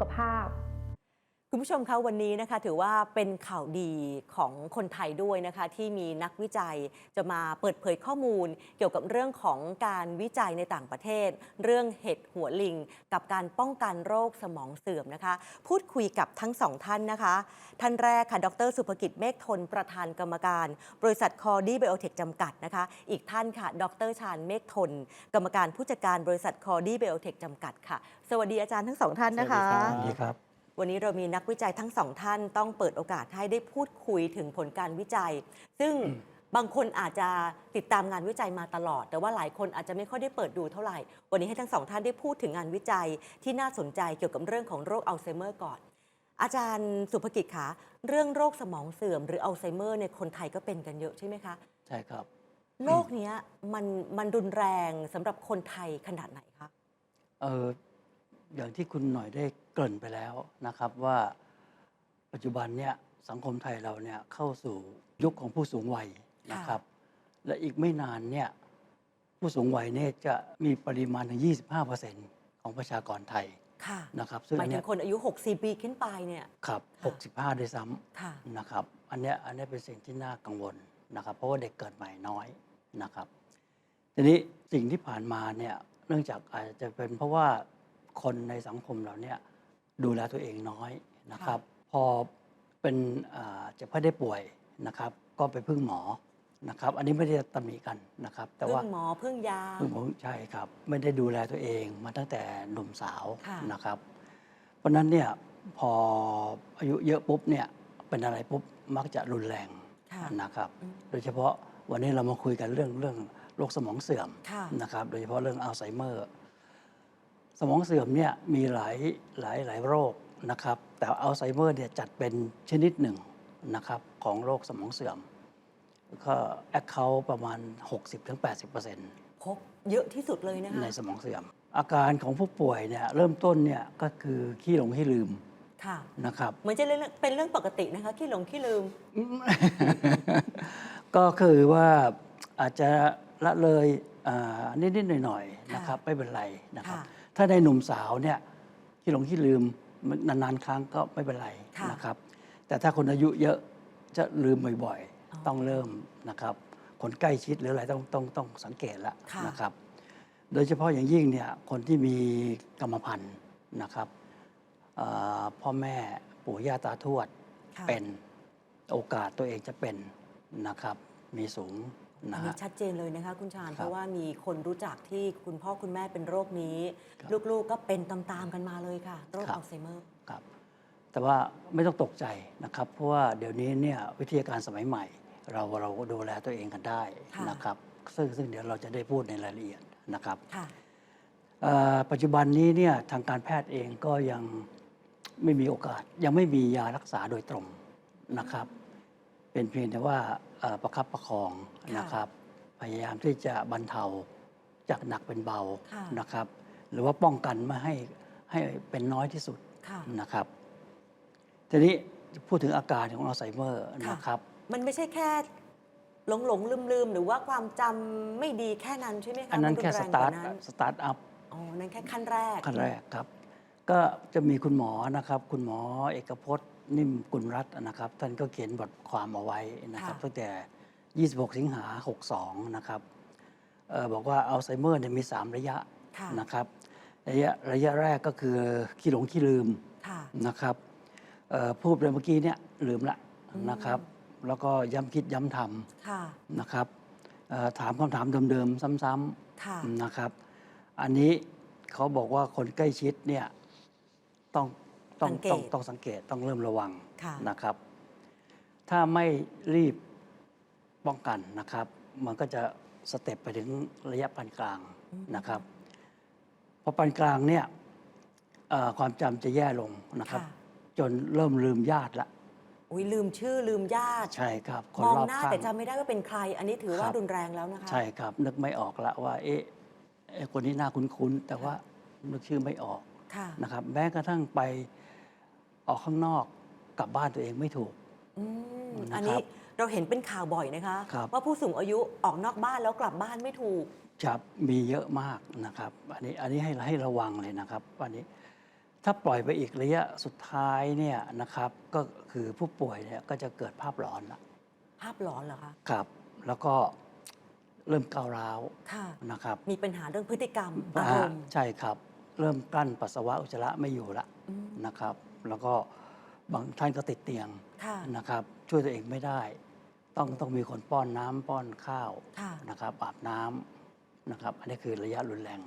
ขภาพ คุณผู้ชมคะวันนี้นะคะถือว่าเป็นข่าวดีของคนไทยด้วยนะคะ ที่มีนักวิจัยจะมาเปิดเผยข้อมูล เกี่ยวกับเรื่องของการวิจัยในต่างประเทศ เรื่องเห็ดหัวลิง กับการป้องกันโรคสมองเสื่อมนะคะ พูดคุยกับทั้งสองท่านนะคะ ท่านแรกค่ะดร สุภกิจเมฆทนประธานกรรมการ บริษัทคอดี้ไบโอเทคจำกัดนะคะ อีกท่านค่ะ ดรชาญเมฆทน กรรมการผู้จัดการบริษัทคอดี้ไบโอเทคจำกัดค่ะ สวัสดีอาจารย์ทั้งสองท่านนะคะสวัสดีครับ วันนี้เรามีนักวิจัยทั้งสองท่านต้องเปิดโอกาสให้ได้พูดคุยถึงผลการวิจัย ซึ่งบางคนอาจจะติดตามงานวิจัยมาตลอด แต่ว่าหลายคนอาจจะไม่ค่อยได้เปิดดูเท่าไหร่ วันนี้ให้ทั้งสองท่านได้พูดถึงงานวิจัยที่น่าสนใจเกี่ยวกับเรื่องของโรคอัลไซเมอร์ก่อน อาจารย์สุภกิจคะเรื่องโรคสมองเสื่อม หรืออัลไซเมอร์ในยคนไทยก็เป็นกันเยอะใช่ไหมคะ ใช่ครับ โรคเนี้ยมันมันรุนแรงสำหรับคนไทยขนาดไหนคะ เอออย่างที่คุณหน่อยได้ เกริ่นไปแล้วนะครับว่าปัจจุบันเนี่ยสังคมไทยเราเนี่ยเข้าสู่ยุคของผู้สูงวัยนะครับ และอีกไม่นานเนี่ยผู้สูงวัยเนี่ยจะมีปริมาณถึง 25%ของประชากรไทยค่ะนะครับซึ่งหมาอัยนถึเนี้งยคนอายุ 60 ปีขึ้นไปเนี่ยครับค่ะ65 ด้วยซ้ำค่ะนะครับอันเนี้ยอันเนี้ยเป็นสิ่งที่น่ากังวลนะครับ เพราะว่าเด็กเกิดใหม่น้อยนะครับ ทีนี้สิ่งที่ผ่านมาเนี่ยเนื่องจากอาจจะเป็นเพราะว่าคนในสังคมเราเนี่ย ดูแลตัวเองน้อยนะครับ พอเป็นอ่าเจ็บไข้ได้ป่วยนะครับ ก็ไปพึ่งหมอนะครับ อันนี้ไม่ได้ตำหนิกันนะครับ แต่พึ่ว่างหมอพึ่งยาพึ่งหมอใช่ครับ ไม่ได้ดูแลตัวเองมาตั้งแต่หนุ่มสาวค่ะนะครับ เพราะฉะนั้นเนี่ยพออายุเยอะปุ๊บเนี่ยเป็นอะไรปุ๊บมักจะรุนแรงค่ะนะครับอืมโดยเฉพาะวันนี้เรามาคุยกันเรื่องเรื่องโรคสมองเสื่อมค่ะนะครับ โดยเฉพาะเรื่องอัลไซเมอร์ สมองเสื่อมเนี่ยมีหลายหลายหลายโรคนะครับ แต่อัลไซเมอร์เนี่ยจัดเป็นชนิดหนึ่งนะครับของโรคสมองเสื่อม ก็แอคเคาประมาณ 60-80%พบเยอะที่สุดเลยนะคะในสมองเสื่อม อาการของผู้ป่วยเนี่ยเริ่มต้นเนี่ยก็คือขี้หลงขี้ลืมค่ะนะครับเหมือนจะเรื่องเป็นเรื่องปกตินะคะขี้หลงขี้ลืม ก็คือว่าอาจจะละเลยอ่านิดๆหน่อยๆค่ะนะครับไม่เป็นไรนะครับค่ะ ถ้าในหนุ่มสาวเนี่ยขี้หลงขี้ลืมมันนานๆครั้งก็ไม่เป็นไรค่ะนะครับ แต่ถ้าคนอายุเยอะจะลืมบ่อยอ๋อๆต้องเริ่มนะครับ คนใกล้ชิดหรืออะไรต้องต้องต้องสังเกตละค่ะนะครับ โดยเฉพาะอย่างยิ่งเนี่ยคนที่มีกรรมพันธุ์นะครับอ่าพ่อแม่ปู่ย่าตาทวดค่ะเป็นโอกาสตัวเองจะเป็นนะครับ มีสูงอั นะนนี้ฮะชัดเจนเลยนะคะคุณชาญครับเพราะว่ามีคนรู้จักที่คุณพ่อคุณแม่เป็นโรคนี้ครับลูกๆก็เป็นตามๆกันมาเลยค่ะโรคครับอัลไซเมอร์ครับแต่ว่าไม่ต้องตกใจนะครับ เพราะว่าเดี๋ยวนี้เนี่ยวิทยาการสมัยใหม่ เราเราดูแลตัวเองกันได้ค่ะนะครับ ซึ่งซึ่งเดี๋ยวเราจะได้พูดในรายละเอียดนะครับค่ะเอ่อปัจจุบันนี้เนี่ยทางการแพทย์เองก็ยังไม่มีโอกาส ยังไม่มียารักษาโดยตรงนะครับ เป็นเพียงแต่ว่าเอ่อประคับประคองค่ะนะครับ พยายามที่จะบรรเทาจากหนักเป็นเบาค่ะนะครับ หรือว่าป้องกันไม่ให้ให้เป็นน้อยที่สุดค่ะนะครับ ทีนี้พูดถึงอาการของอัลไซเมอร์ค่ะนะครับ มันไม่ใช่แค่หลงหลงลืมลืมๆหรือว่าความจำไม่ดีแค่นั้นใช่ไหมคะอันนั้นมัแค่รุสนตาแงร์ทกว่นั้นสตาร์ทอัพอ๋อนั่นแค่ขั้นแรกขั้นแรกครับ ก็จะมีคุณหมอนะครับ คุณหมอเอกพจน์ นิ่มกุลรัตน์นะครับ ท่านก็เขียนบทความเอาไว้นะครับ ค่ะ ตั้งแต่ 26 สิงหา 62 นะครับเออบอกว่าอัลไซเมอร์เนี่ยมี 3 ระยะค่ะ นะครับระยะระยะแรกก็คือขี้หลงขี้ลืมค่ะ นะครับเอ่อพูดไปเมื่อกี้เนี่ยลืมละอืม นะครับ แล้วก็ย้ำคิดย้ำทค่ะำนะครับเอ่อถามคำถามเดิมๆ ซ้ำค่ะๆนะครับ อันนี้เขาบอกว่าคนใกล้ชิดเนี่ยต้อง ต้องสังเกตต้องต้องสังเกตต้องเริ่มระวังค่ะนะครับ ถ้าไม่รีบป้องกันนะครับ มันก็จะสเต็ปไปถึงระยะปานกลางอืม นะครับพอปานกลางเนี่ยเอ่อความจำจะแย่ลงนะครับค่ะจนเริ่มลืมญาติละอุ้ยลืมชื่อลืมญาติ ใช่ครับ คนมองรอบหน้าข้าง แต่จำไม่ได้ว่าเป็นใคร อันนี้ถือว่าครับ รุนแรงแล้วนะคะใช่ครับ นึกไม่ออกละว่า เอ๊ะเอ๊ะคนนี้น่าคุ้นๆ แต่ว่านึกชื่อไม่ออกค่ะ นะครับ แม้กระทั่งไป ออกข้างนอกกลับบ้านตัวเองไม่ถูก อืมนะครับอันนี้เราเห็นเป็นข่าวบ่อยนะคะ ครับ ว่าผู้สูงอายุออกนอกบ้านแล้วกลับบ้านไม่ถูก จะมีเยอะมากนะครับ อันนี้อันนี้ให้ให้ระวังเลยนะครับอันนี้ถ้าปล่อยไปอีกระยะสุดท้ายเนี่ยนะครับก็คือผู้ป่วยเนี่ยก็จะเกิดภาพหลอนละภาพหลอนเหรอคะครับ แล้วก็เริ่มก้าวร้าวค่ะ นะครับมีปัญหาเรื่องพฤติกรรมอาอ่ารมณ์ใช่ครับ เริ่มกลั้นปัสสาวะอุจจาระไม่อยู่ละอืมนะครับ แล้วก็บางท่านก็ติดเตียงค่ะนะครับ ช่วยตัวเองไม่ได้ ต้องต้องมีคนป้อนน้ำป้อนข้าวค่ะนะครับอาบน้ำนะครับ อันนี้คือระยะรุนแรง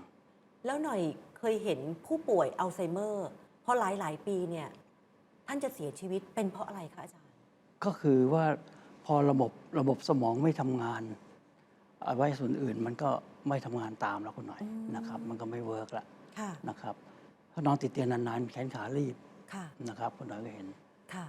แล้วหน่อยเคยเห็นผู้ป่วยอัลไซเมอร์พอหลายหลายๆปีเนี่ยท่านจะเสียชีวิตเป็นเพราะอะไรคะอาจารย์ ก็คือว่าพอระบบระบบสมองไม่ทำงานอวัยวะส่วนอื่นมันก็ไม่ทำงานตามแล้วคุณหน่อยอืมนะครับ มันก็ไม่เวิร์กละค่ะนะครับถ้านอนติดเตียงนานๆ แขนขารีบค่ะ นะครับคุณหน่อยก็เห็นค่ะ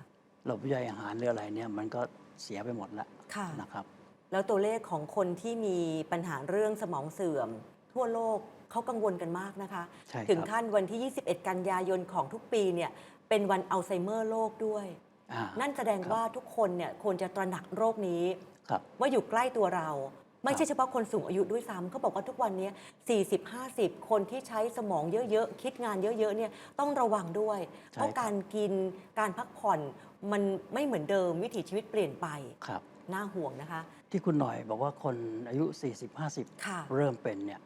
ระบบย่อยอาหารหรืออะไรเนี่ยมันก็เสียไปหมดแล้วค่ะนะครับ แล้วตัวเลขของคนที่มีปัญหาเรื่องสมองเสื่อม ทั่วโลกเขากังวลกันมากนะคะใช่ครับถึงขั้นวันที่ 21 กันยายนของทุกปีเนี่ยเป็นวันอัลไซเมอร์โลกด้วยอ่านั่นแสดงครับว่าทุกคนเนี่ยควรจะตระหนักโรคนี้ครับว่าอยู่ใกล้ตัวเรา ไม่ครัใช่บเฉพาะคนสูงอายุด้วยซ้ำเขาบอกว่าทุกวันนี้ 40 50 คนที่ใช้สมองเยอะๆ คิดงานเยอะๆเนี่ยต้องระวังด้วย เพราะการกินการพักผ่อนมันไม่เหมือนเดิมวิถีชีวิตเปลี่ยนไปครับน่าห่วงนะคะ ที่คุณหน่อยบอกว่าคนอายุ 40-50ค่ะเริ่มเป็นเนี่ย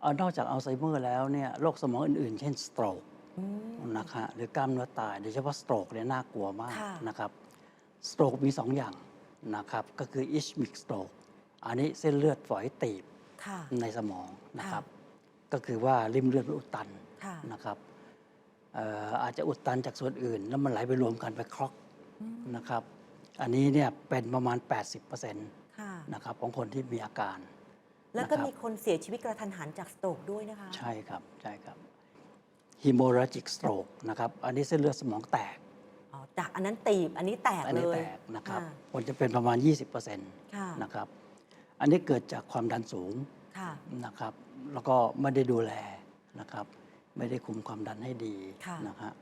เอานอกจากอัลไซเมอร์แล้วเนี่ยโรคสมองอื่นๆ เช่นสโตรกอืมนะคะหรือกล้ามเนื้อตายโดยเฉพาะสโตรกเนี่ยน่ากลัวมากค่ะนะครับสโตรกมี 2 อย่างนะครับก็คืออิชมิกสโตรก อันนี้เส้นเลือดฝอยตีบค่ะในสมองนะครับ ก็คือว่าริมเลือดมันอุดตันค่ะนะครับเอ่ออาจจะอุดตันจากส่วนอื่น แล้วมันไหลไปรวมกันไปคลอกอืมนะครับ อันนี้เนี่ยเป็นประมาณ 80%นค่ะะครับของคนที่มีอาการ แล้วก็นะครับมีคนเสียชีวิตกระทันหันจากสโตรกด้วยนะคะ ใช่ครับใช่ครับ hemorrhagic stroke นะครับ อันนี้เส้นเลือดสมองแตกอ๋อจากอันนั้นตีบอันนี้แตกอันเลนี้ยแตกนะครับค่ะคนจะเป็นประมาณ 20%นค่ะะครับ อันนี้เกิดจากความดันสูงค่ะ นะครับ แล้วก็ไม่ได้ดูแลนะครับ ไม่ได้คุมความดันให้ดีค่ะ นะฮะ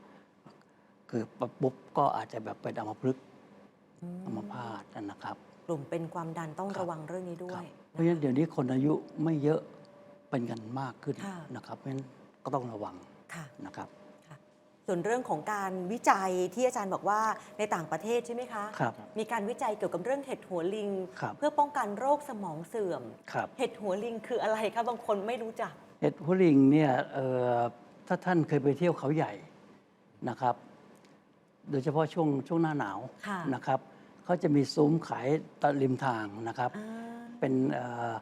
คือปุ๊บก็อาจจะแบบเป็นอัมพฤกษ์อืมอัมพาตนะครับ กลุ่มเป็นความดันต้องครับ ระวังเรื่องนี้ด้ควรัยบเพราะฉะนั้นเดี๋ยวนี้คนอายุไม่เยอะเป็นกันมากขึ้นค่ะนะครับเพราะฉะนั้นก็ต้องระวังค่ะ นะครับ ส่วนเรื่องของการวิจัยที่อาจารย์บอกว่าในต่างประเทศใช่ไหมคะครับ มีการวิจัยเกี่ยวกับเรื่องเห็ดหัวลิง ครับเพื่อป้องกันโรคสมองเสื่อม ครับ เห็ดหัวลิงคืออะไรคะบางคนไม่รู้จัก เห็ดหัวลิงเนี่ยเอ่อถ้าท่านเคยไปเที่ยวเขาใหญ่นะครับ โดยเฉพาะช่วงช่วงหน้าหนาวค่ะ นะครับเขาจะมีซุ้มขายตามริมทางนะครับ อ่าเป็นเอ่อ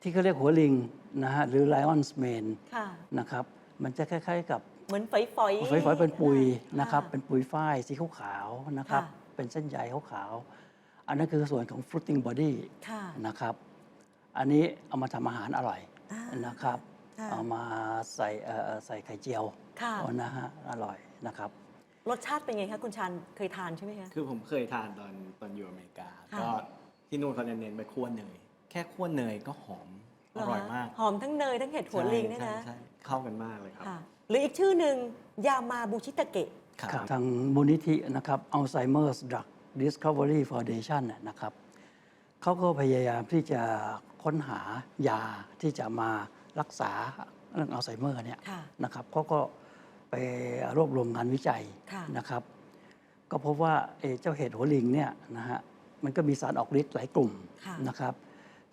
ที่เขาเรียกหัวลิงนะฮะหรือ lion's mane ค่ะ นะครับ มันจะคล้ายๆกับ เหมือนฝอยๆฝอยๆเป็นปุยนะครับค่ะเป็นปุยฝ้ายสีขาวๆนะครับค่ะเป็นเส้นใยขาวๆอันนั้นคือส่วนของ fruiting body ค่ะนะครับ อันนี้เอามาทำอาหารอร่อยอ่านะครับค่ะเอามาใส่เอ่อใส่ไข่เจียวค่ะอ๋อนะฮะอร่อยนะครับรสชาติเป็นไงคะคุณชันเคยทานใช่ไหมคะคือผมเคยทานตอนตอนอยู่อเมริกาค่ะก็ที่นู่นเขาจะเน้นไปคั่วเนยแค่คั่วเนยก็หอมอร่อยมาก หอมทั้งเนยทั้งเห็ดหัวลิงเนี่ยใช่นะใช่เข้ากันมากเลยครับค่ะ หรืออีกชื่อหนึ่งยามาบูชิตะเกะ ครับทางมูลนิธินะครับ Alzheimer's Drug Discovery Foundation เนี่ยนะครับเขาก็พยายามที่จะค้นหายาที่จะมารักษาเรื่องอัลไซเมอร์เนี่ยค่ะ นะครับเขาก็ไปรวบรวมงานวิจัยค่ะ นะครับ ก็พบว่าเอ่อเจ้าเห็ดหัวลิงเนี่ยนะฮะมันก็มีสารออกฤทธิ์หลายกลุ่มค่ะ นะครับ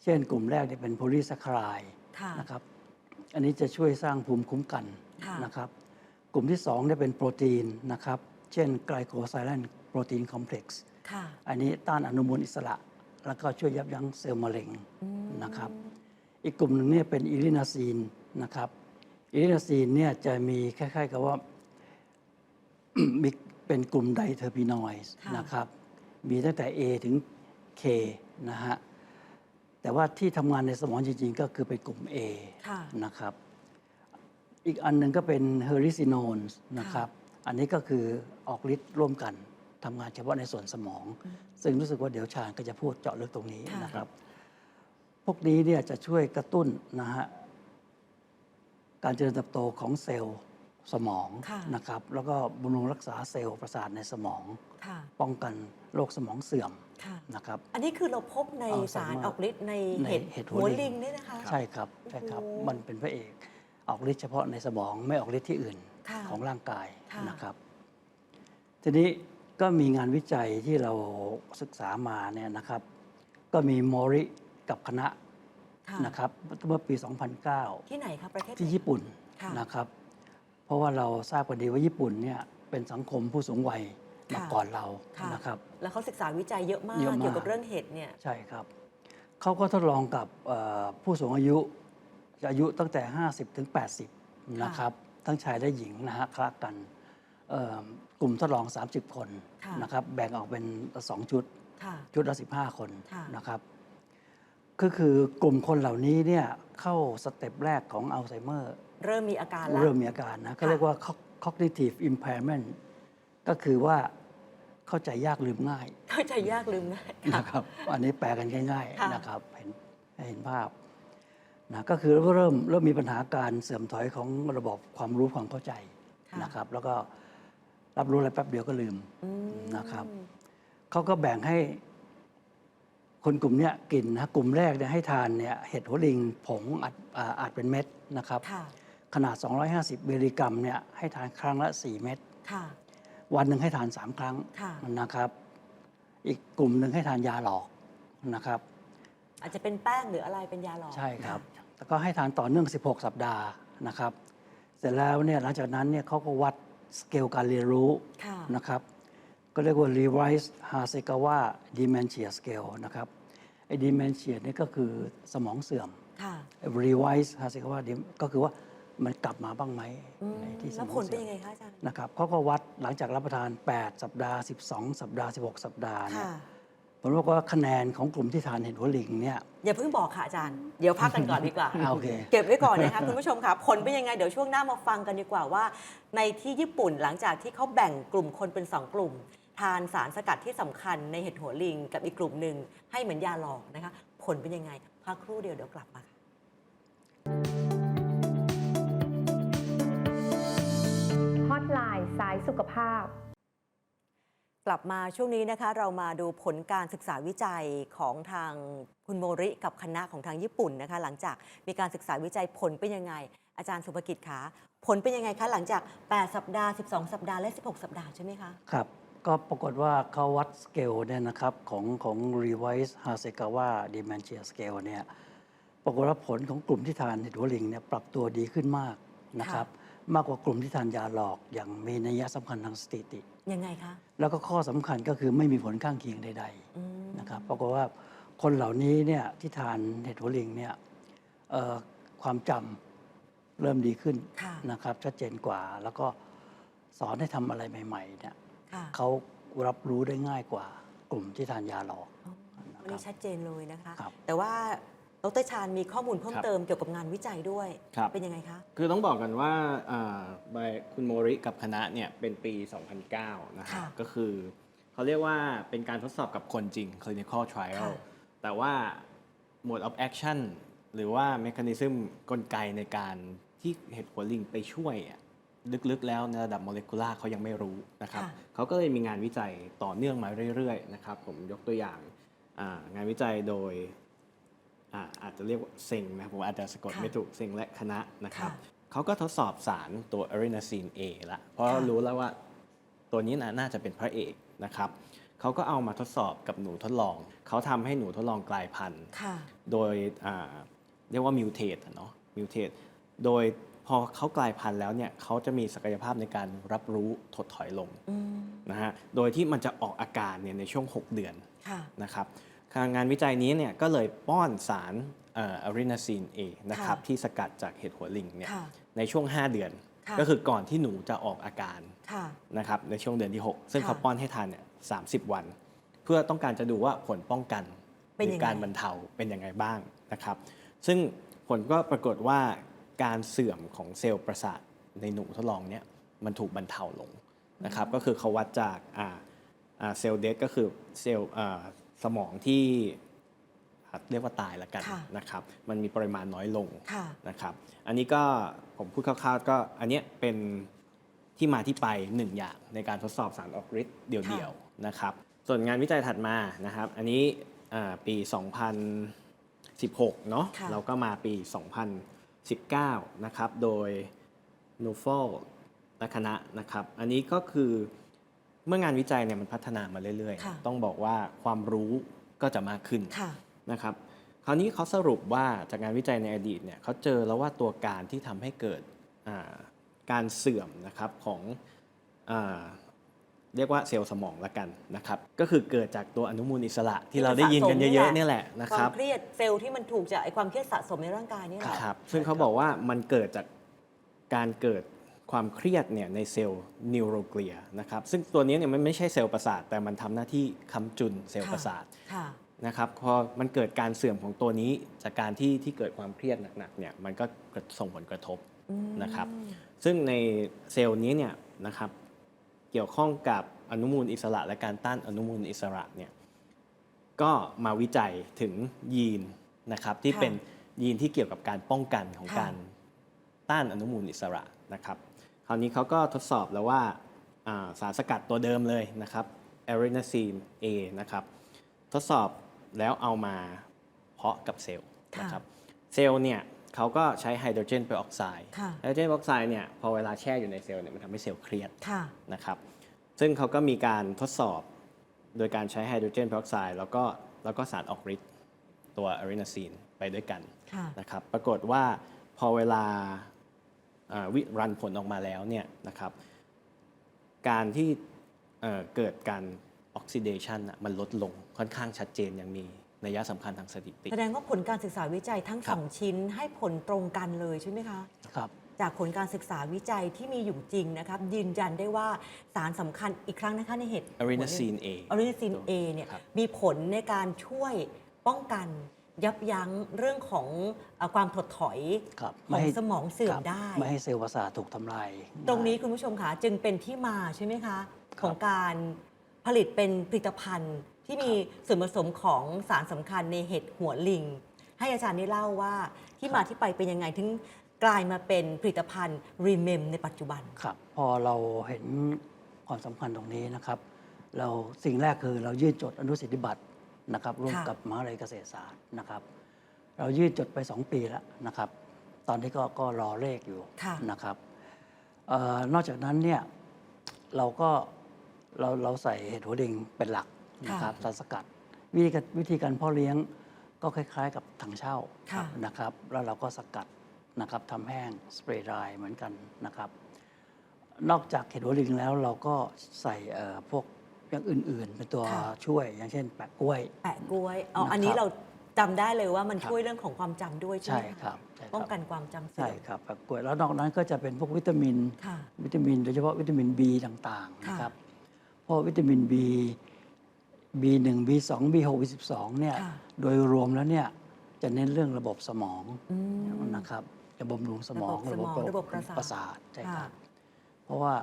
เช่นกลุ่มแรกเนี่ยเป็นโพลีแซคคารายค่ะ นะครับ อันนี้จะช่วยสร้างภูมิคุ้มกันค่ะ นะครับ กลุ่มที่2เนี่ยเป็นโปรตีนนะครับ เช่นไกลโคไซแลนโปรตีนคอมเพล็กซ์ค่ะอันนี้ต้านอนุมูลอิสระ แล้วก็ช่วยยับยั้งเซลล์มะเร็งอืมนะครับ อีกกลุ่มหนึ่งเนี่ยเป็นอิรินาซีนนะครับ อิรินาซีนเนี่ยจะมีคล้ายๆกับว่ามีเป็นกลุ่มไดเทอร์พีนอยด์ค่ะนะครับ มีตั้งแต่ A ถึง K นะฮะ แต่ว่าที่ทำงานในสมองจริงๆ ก็คือเป็นกลุ่ม A ค่ะนะครับ อีกอันหนึ่งก็เป็นเฮอริซิโนนนะครับ อันนี้ก็คือออกฤทธิ์ร่วมกันทำงานเฉพาะในส่วนสมอง ซึ่งรู้สึกว่าเดี๋ยวชาญก็จะพูดเจาะลึกตรงนี้ค่ะนะครับ พวกนี้เนี่ยจะช่วยกระตุ้นนะฮะการเจริญเติบโตของเซลล์สมองค่ะนะครับ แล้วก็บำรุงรักษาเซลล์ประสาทในสมองค่ะป้องกันโรคสมองเสื่อมค่ะนะครับ อันนี้คือเราพบในอัลไซสารเมอร์ออกฤทธิ์ในในเห็ดเห็ดหัหัววลิงลิงเนี่ยนะคะ ใช่ครับ ใช่ครับโอ้โหมันเป็นพระเอก ออกฤทธิ์เฉพาะในสมองไม่ออกฤทธิ์ที่อื่นค่ะของร่างกายค่ะนะครับ ทีนี้ก็มีงานวิจัยที่เราศึกษามาเนี่ยนะครับ ก็มีโมริกับคณะค่ะนะครับเมื่อปี 2009 ที่ไหนครับประเทศไหนที่ญี่ปุ่นค่ะนะครับ เพราะว่าเราทราบกันดีว่าญี่ปุ่นเนี่ยเป็นสังคมผู้สูงวัยมาค่ะก่อนเราค่ะนะครับ แล้วเขาศึกษาวิจัยเยอะมากเยอะมากเกี่ยวกับเรื่องเห็ดเนี่ยใช่ครับเขาก็ทดลองกับเอ่อผู้สูงอายุ อายุตั้งแต่ 50 ถึง 80 นะครับ ทั้งชายและหญิงนะฮะคละกันเอ่อกลุ่มทดลอง 30 คนค่ะนะครับแบ่งออกเป็น 2 ชุดค่ะชุดละ 15 คนค่ะนะครับก็คือกลุ่มคนเหล่านี้เนี่ยเข้าสเต็ปแรกของอัลไซเมอร์เริ่มมีอาการแล้วเริ่มมีอาการนะก็ค่ะเรียกว่า cognitive impairment ก็คือว่าเข้าใจยากลืมง่าย เข้าใจยากลืมง่ายค่ะนะครับ อันนี้แปลกันง่ายค่ะๆนะครับเห็นให้เห็นภาพ นะก็คือเริ่มเริ่มมีปัญหาการเสื่อมถอยของระบบความรู้ความเข้าใจค่ะนะครับ แล้วก็รับรู้อะไรแป๊บเดียวก็ลืมอืมนะครับเขาก็แบ่งให้คนกลุ่มเนี้ยกินนะกลุ่มแรกเนี่ยให้ทานเนี่ยเห็ดหัวลิงผงอัดอ่าอัดเป็นเม็ดนะครับค่ะขนาด 250มิลลิกรัมเนี่ยให้ทานครั้งละ 4 เม็ดค่ะวันหนึ่งให้ทาน 3 ครั้งค่ะนะครับ อีกกลุ่มหนึ่งให้ทานยาหลอกนะครับ อาจจะเป็นแป้งหรืออะไรเป็นยาหลอกใช่ครับ แล้วก็ให้ทานต่อเนื่อง 16 สัปดาห์นะครับ เสร็จแล้วเนี่ยหลังจากนั้นเนี่ยเขาก็วัดสเกลการเรียนรู้ค่ะนะครับ ก็เรียกว่า Revised Hasegawa Dementia Scale นะครับไอ้ Dementia นี่ก็คือสมองเสื่อมค่ะ Revised Hasegawa Dem- ก็คือว่ามันกลับมาบ้างไหมอืมในที่สแล้วมองผลเป็นเสื่อยังมไงคะอาจารย์นะครับเขาก็วัดหลังจากรับประทาน 8 สัปดาห์ 12 สัปดาห์ 16 สัปดาห์เนี่ยค่ะ ผลปรากฏว่าคะแนนของกลุ่มที่ทานเห็ดหัวลิงเนี่ย อย่าเพิ่งบอกค่ะอาจารย์ เดี๋ยวพักกันก่อนดีกว่าอ่า โอเค เก็บไว้ก่อนนะคะคุณผู้ชมค่ะผลเป็นยังไง เดี๋ยวช่วงหน้ามาฟังกันดีกว่าว่า ในที่ญี่ปุ่นหลังจากที่เขาแบ่งกลุ่มคนเป็น 2 กลุ่ม ทานสารสกัดที่สำคัญในเห็ดหัวลิง กับอีกกลุ่มหนึ่งให้เหมือนยาหลอกนะคะ ผลเป็นยังไงพักครู่เดียวเดี๋ยวกลับมาค่ะฮอตไลน์สายสุขภาพ กลับมาช่วงนี้นะคะเรามาดูผลการศึกษาวิจัยของทางคุณโมริกับคณะของทางญี่ปุ่นนะคะ หลังจากมีการศึกษาวิจัยผลเป็นยังไง อาจารย์สุภกิจคะผลเป็นยังไงคะหลังจาก 8 สัปดาห์ 12 สัปดาห์และ 16 สัปดาห์ใช่ไหมคะครับ ก็ปรากฏว่าเขาวัดสเกลเนี่ยนะครับของของ Revised Hasegawa Dementia Scale เนี่ยปรากฏว่าผลของกลุ่มที่ทานเห็ดหัวลิงเนี่ยปรับตัวดีขึ้นมากนะครับ มากกว่ากลุ่มที่ทานยาหลอกอย่างมีนัยสำคัญทางสถิติ ยังไงคะ แล้วก็ข้อสำคัญก็คือไม่มีผลข้างเคียงใดอืมๆนะครับปรากฏว่าคนเหล่านี้เนี่ยที่ทานเห็ดหัวลิงเนี่ยเอ่อความจำเริ่มดีขึ้นค่ะ นะครับชัดเจนกว่าแล้วก็สอนให้ทำอะไรใหม่ๆเนี่ยค่ะเขารับรู้ได้ง่ายกว่า กลุ่มที่ทานยาหลอกอ๋อนะวันครันี้บ ชัดเจนเลยนะคะ ครับแต่ว่า ดรชาญมีข้อมูลเพิ่มครับเติมเกี่ยวกับงานวิจัยด้วย ครับ เป็นยังไงคะ คือต้องบอกกันว่าอ่าใบคุณโมริกับคณะเนี่ยเป็นปี 2009 นะครับค่ะก็คือเขาเรียกว่าเป็นการทดสอบกับคนจริง clinical trial ค่ะแต่ว่า mode of action หรือว่า mechanism กลไกในการที่เห็ดหัวลิงไปช่วยอะลึกๆแล้วในระดับโมเลกุลาร์เขายังไม่รู้นะครับค่ะ เขาก็เลยมีงานวิจัยต่อเนื่องมาเรื่อยๆนะครับผมยกตัวอย่างอ่างานวิจัยโดย อ่าอาจจะเรียกว่าเซ็งนะผมอาจจะสะกดค่ะไม่ถูกเซ็งและคณะนะครับค่ะเขาก็ทดสอบสารตัวเอรินาซีน A ละเพราะค่ะรู้แล้วว่าตัวนี้นะน่าจะเป็นพระเอกนะครับเขาก็เอามาทดสอบกับหนูทดลอง เขาทำให้หนูทดลองกลายพันธุ์ค่ะโดยอ่าเรียกว่ามิวเทตเนาะมิวเทตโดยพอเขากลายพันธุ์แล้วเนี่ยเขาจะมีศักยภาพในการรับรู้ถดถอยลงอืมนะฮะ โดยที่มันจะออกอาการเนี่ยในช่วง 6 เดือนค่ะนะครับทา งงานวิจัยนี้เนี่ยก็เลยป้อนสารอะรินาซีน A นะครับค่ะที่สกัดจากเห็ดหัวลิงเนี่ยค่ะในช่วง 5 เดือนค่ะก็คือก่อนที่หนูจะออกอาการค่ะนะครับในช่วงเดือนที่ 6 ซึ่งค่ะเขาป้อนให้ทานเนี่ยสาวัน เพื่อต้องการจะดูว่าผลป้องกันเป็นหรืยังไงการบรรเทาเป็นยังไงบ้างนะครับ ซึ่งผลก็ปรากฏว่าการเสื่อมของเซลล์ประสาทในหนูทดลองเนี่ยมันถูกบรรเทาลงนะครับก็คือเขาวัดจากอ่าอ่าเซลล์เดก็คือเซลล์อ่า สมองที่อะเรียกว่าตายละกันค่ะนะครับ มันมีปริมาณน้อยลงค่ะนะครับ อันนี้ก็ผมพูดคร่าวๆก็อันเนี้ยเป็นที่มาที่ไปหนึ่งอย่างในการทดสอบสารออกฤทธิ์เดี่ยวๆนะครับ ส่วนงานวิจัยถัดมานะครับ อันนี้อ่าปี 2016 เนาะค่ะเราก็มาปี 2019 นะครับ โดย n u f o l และคณะนะครับ อันนี้ก็คือ เมื่องานวิจัยเนี่ยมันพัฒนามาเรื่อยค่ะๆ ต้องบอกว่าความรู้ก็จะมากขึ้น ค่ะ นะครับคราวนี้เขาสรุปว่าจากงานวิจัยในอดีตเนี่ยเขาเจอแล้วว่าตัวการที่ทำให้เกิดอ่าการเสื่อมนะครับของอาเรียกว่าเซลล์สมองละกันนะครับ ก็คือเกิดจากตัวอนุมูลอิสระที่เราได้ยินกันเยอะๆเนี่ยแหละนะควาครัมบเครียดเซลล์ที่มันถูกจากไอความเครียดสะสมในร่างกายเนี่ยแหละ ครับซึ่งเขาบอกว่ามันเกิดจากการเกิด ความเครียดเนี่ยในเซลล์นิวโรเกลียนะครับซึ่งตัวนี้เนี่ยมันไม่ใช่เซลล์ประสาท แต่มันทำหน้าที่ค้ำจุนเซลล์ประสาทค่ะนะครับพอมันเกิดการเสื่อมของตัวนี้จากการที่ที่เกิดความเครียดหนักๆเนี่ยมันก็ส่งผลกระทบอืมนะครับ ซึ่งในเซลล์นี้เนี่ยนะครับเกี่ยวข้องกับอนุมูลอิสระและการต้านอนุมูลอิสระเนี่ยก็มาวิจัยถึงยีนนะครับที่ค่ะเป็นยีนที่เกี่ยวกับการป้องกันของค่ะการต้านอนุมูลอิสระนะครับค ราวนี้เขาก็ทดสอบแล้วว่าอ่าสารสกัดตัวเดิมเลยนะครับ a r e n a c i n A นะครับทดสอบแล้วเอามาเพาะกับเซลล์ค่ะนะครับเซลล์เนี่ยเขาก็ใช้ไฮโดรเจนเปอร์ออกไซด์ค่ะไฮโดรเจนเปอร์ออกไซด์เนี่ยพอเวลาแช่อยู่ในเซลล์เนี่ยมันทำให้เซลล์เครียดค่ะนะครับซึ่งเขาก็มีการทดสอบโดยการใช้ไฮโดรเจนเปอร์ออกไซด์แล้วก็แล้วก็สารออกฤทธิ์ตัวอะรีนาซีนไปด้วยกันค่ะนะครับปรากฏว่าพอเวลาอ่า วิรันผลออกมาแล้วเนี่ยนะครับการที่เอ่อเกิดการออกซิเดชันมันลดลงค่อนข้างชัดเจนอย่างมีนัยสำคัญทางสถิติ แสดงว่าผลการศึกษาวิจัยทั้งครัสบองชิ้นให้ผลตรงกันเลยใช่ไหมคะครับจากผลการศึกษาวิจัยที่มีอยู่จริงนะครับ ยืนยันได้ว่าสารสำคัญอีกครั้งนะคะในเห็ดอะรีนาซีน A อริซินเอเนี่ยครับมีผลในการช่วยป้องกัน ยับยั้งเรื่องของเออความถดถอยครับของสมองเสื่อมครับได้ ไม่ให้เซลล์ประสาทถูกทำลาย ตรงนี้คุณผู้ชมคะจึงเป็นที่มาใช่ไหมคะ ครับของการผลิตเป็นผลิตภัณฑ์ที่มีส่วนผสมของสารสำคัญในเห็ดหัวลิง ให้อาจารย์ได้เล่าว่าที่มาที่ไปเป็นยังไงถึงกลายมาเป็นผลิตภัณฑ์รีเมมในปัจจุบัน ครับพอเราเห็นความสำคัญตรงนี้นะครับ เราสิ่งแรกคือเรายื่นจดอนุสิทธิบัตร นะครับร่วมค่ะกับมหาวิทยาลัยเกษตรศาสตร์นะครับ เรายื่นจดไป 2 ปีแล้วนะครับ ตอนนี้ก็ก็รอเลขอยู่ค่ะนะครับเออนอกจากนั้นเนี่ยเราก็เราเราใส่เห็ดหัวดิงเป็นหลักนะครับสารสกัดวิธีการวิธีการเพาะเลี้ยงก็คล้าย ๆ กับถังเช่าค่ะนะครับ แล้วเราก็สกัดนะครับทำแห้งสเปรย์ดรายเหมือนกันนะครับ นอกจากเห็ดหัวลิงแล้วเราก็ใส่เอ่อพวก อย่างอื่น ๆ เป็นตัวค่ะ ช่วยอย่างเช่นแปะกล้วย แปะกล้วยอ๋อนะครับอันนี้เราจำได้เลยว่ามันครับ ช่วยเรื่องของความจำด้วยใช่ใช่ไหมะครับใช่ครับป้องกันความจำเสื่ใช่อมครับแปะกล้วยแล้วนอกนั้นก็จะเป็นพวกวิตามิน ค่ะ วิตามินโดยเฉพาะวิตามิน B ต่างๆค่ะนะครับเพราะวิตามิน B B1 B2 B6 B12 เนี่ยค่ะ โดยรวมแล้วเนี่ยจะเน้นเรื่องระบบสมองอืม นะครับจะบำรุงสมองระบบสมองระบบประสาทประสาทใช่คค่ะรับเพราะว่า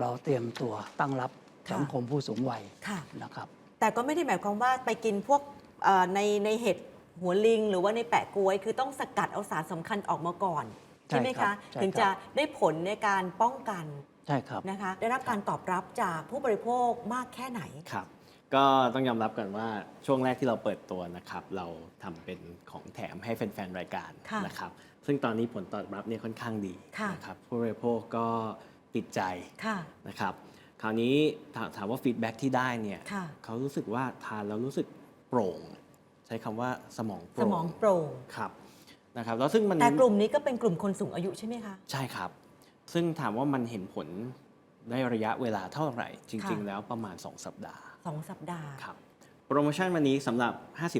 เราเตรียมตัวตั้งรับค่ะ สังคมผู้สูงวัยค่ะ นะครับแต่ก็ไม่ได้หมายความว่าไปกินพวกเอ่อในในเห็ดหัวลิง หรือว่าในแปะกล้วย คือต้องสกัดเอาสารสำคัญออกมาก่อน ใช่ใช่ไหมครัคะบใช่ถึงครับจะได้ผลในการป้องกันใช่ครับนะคะ ได้รับการตอบรับจากผู้บริโภคมากแค่ไหน ครับ ก็ต้องยอมรับกันว่าช่วงแรกที่เราเปิดตัวนะครับ เราทำเป็นของแถมให้แฟนๆ รายการค่ะนะครับ ซึ่งตอนนี้ผลตอบรับเนี่ยค่อนข้างดีค่ะ นะครับผู้บริโภคก็ติดใจค่ะ นะครับ คราวนี้ถามถามว่าฟีดแบ็กที่ได้เนี่ยค่ะ เขารู้สึกว่าทานแล้วรู้สึกโปร่ง ใช้คำว่าสมองโปสร่งมองโปร่ง ครับนะครับแล้วซึ่งมัน แต่กลุ่มนี้ก็เป็นกลุ่มคนสูงอายุใช่ไหมคะ ใช่ครับ ซึ่งถามว่ามันเห็นผลได้ระยะเวลาเท่าไหร่ จริง ค่ะ ๆ แล้วประมาณ 2 สัปดาห์สองสัปดาห์ ครับ โปรโมชั่นวันนี้สำหรับ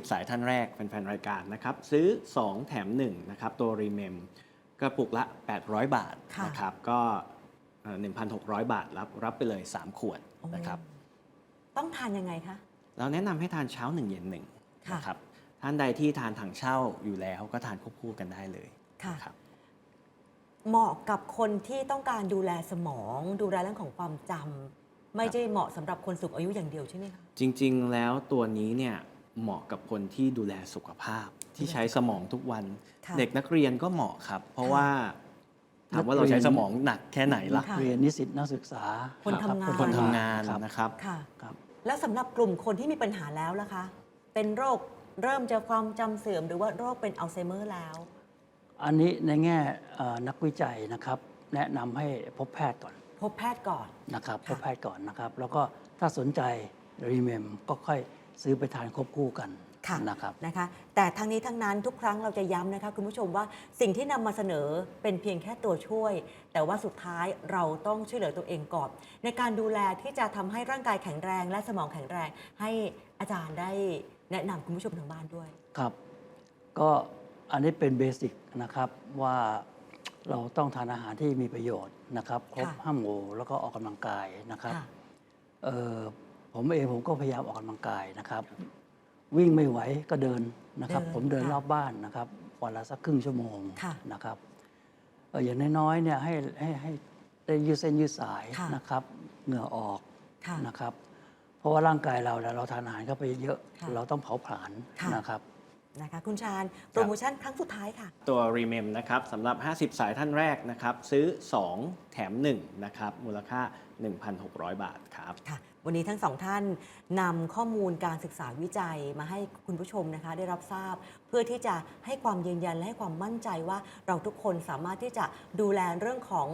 50 สายท่านแรกแฟนๆรายการนะครับ ซื้อ 2 แถม 1 นะครับ ตัวรีเมมกระปุกละ 800 บาทค่ะ นะครับ ก็เอ่อ 1,600 บาทรับรับไปเลย 3 ขวดนะครับ ต้องทานยังไงคะ เราแนะนำให้ทานเช้า 1 เย็น1ค่ะ นะครับท่านใดที่ทานถังเช่าอยู่แล้วก็ทานควบคู่กันได้เลยค่ะ นะครับ เหมาะกับคนที่ต้องการดูแลสมอง ดูแลเรื่องของความจำไม่ใช่เหมาะสำหรับคนสูงอายุอย่างเดียวใช่ไหมคะ จริงๆ แล้วตัวนี้เนี่ยเหมาะกับคนที่ดูแลสุขภาพที่ใช้สมองทุกวัน ค่ะเด็กนักเรียนก็เหมาะครับ เพราะค่ะ ว่า ถามว่าเราใช้สมองหนักแค่ไหนล่ะค่ะ เรียนนิสิตนักศึกษาคนทำงาน คนทำงานครับนะครับค่ะครับ แล้วสำหรับกลุ่มคนที่มีปัญหาแล้วล่ะคะ เป็นโรคเริ่มจะความจำเสื่อมหรือว่าโรคเป็นอัลไซเมอร์แล้ว อันนี้ในแง่เอ่อนักวิจัยนะครับ แนะนำให้พบแพทย์ก่อน พบแพทย์ก่อนนะครับพค่ะบแพทย์ก่อนนะครับ แล้วก็ถ้าสนใจรีเมมก็ค่อยซื้อไปทานควบคู่กัน ค่ะนะครับนะคะ แต่ทั้งนี้ทั้งนั้นทุกครั้งเราจะย้ำนะคะคุณผู้ชมว่าสิ่งที่นำมาเสนอเป็นเพียงแค่ตัวช่วย แต่ว่าสุดท้ายเราต้องช่วยเหลือตัวเองก่อนในการดูแลที่จะทำให้ร่างกายแข็งแรง และสมองแข็งแรง ให้อาจารย์ได้แนะนำคุณผู้ชมทางบ้านด้วย ครับ ก็อันนี้เป็นเบสิกนะครับว่าเราต้องทานอาหารที่มีประโยชน์นะครับครบค่ะ ห้าหมู่แล้วก็ออกกำลังกายนะครับ ค่ะ เอ่อผมเองผมก็พยายามออกกำลังกายนะครับ วิ่งไม่ไหวก็เดินนะครับ เดินผมเดินค่ะรอบบ้านนะครับวันละสักครึ่งชั่วโมงค่ะนะครับเอ่ออย่างน้อยๆเนี่ยให้ให้ให้ได้ยืดเส้นยืดสายค่ะ นะครับ เหงื่อออกค่ะ นะครับ เพราะว่าร่างกายเราเนี่ยเราทานอาหารเข้าไปเยอะ ค่ะเราต้องเผาผลาญค่ะ นะครับ นะคะคุณชาญโปรโมชั่นครั้งสุดท้ายค่ะ ตัว Remem นะครับสำหรับ 50 สายท่านแรกนะครับ ซื้อ 2 แถม 1 นะครับ มูลค่า 1,600 บาทครับ ค่ะ วันนี้ทั้งสองท่านนำข้อมูลการศึกษาวิจัยมาให้คุณผู้ชมนะคะ ได้รับทราบ เพื่อที่จะให้ความยืนยันและให้ความมั่นใจว่าเราทุกคนสามารถที่จะดูแลเรื่องของ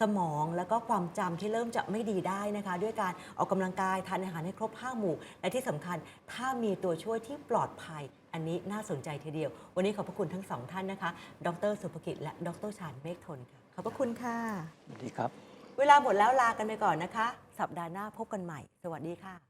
สมองแล้วก็ความจำที่เริ่มจะไม่ดีได้นะคะ ด้วยการออกกำลังกายทานอาหารให้ครบห้าหมู่ และที่สำคัญถ้ามีตัวช่วยที่ปลอดภัย อันนี้น่าสนใจทีเดียว วันนี้ขอบพระคุณทั้งสองท่านนะคะ ดรสุภกิจและดรชาญเมฆทนค่ะ ขอบพระคุณค่ะ สวัสดีครับ เวลาหมดแล้วลากันไปก่อนนะคะ สัปดาห์หน้าพบกันใหม่ สวัสดีค่ะ